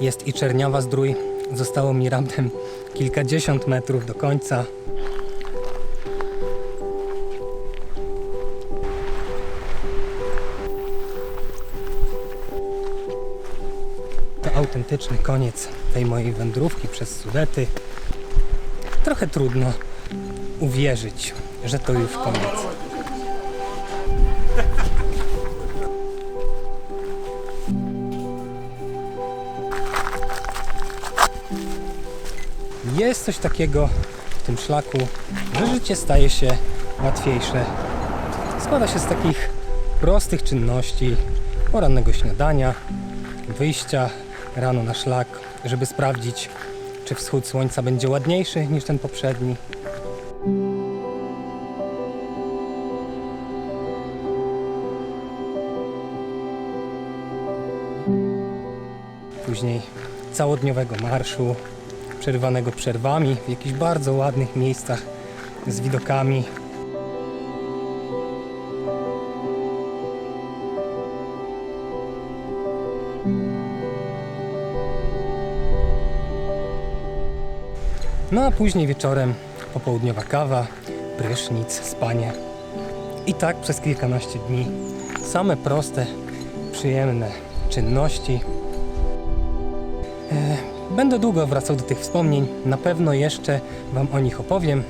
Jest i Czerniawa Zdrój. Zostało mi raptem kilkadziesiąt metrów do końca. To autentyczny koniec tej mojej wędrówki przez Sudety. Trochę trudno uwierzyć, że to już koniec. Jest coś takiego w tym szlaku, że życie staje się łatwiejsze. Składa się z takich prostych czynności, porannego śniadania, wyjścia rano na szlak, żeby sprawdzić, czy wschód słońca będzie ładniejszy niż ten poprzedni. Później całodniowego marszu, przerywanego przerwami w jakichś bardzo ładnych miejscach z widokami. No a później wieczorem popołudniowa kawa, prysznic, spanie. I tak przez kilkanaście dni. Same proste, przyjemne czynności. Będę długo wracał do tych wspomnień. Na pewno jeszcze Wam o nich opowiem.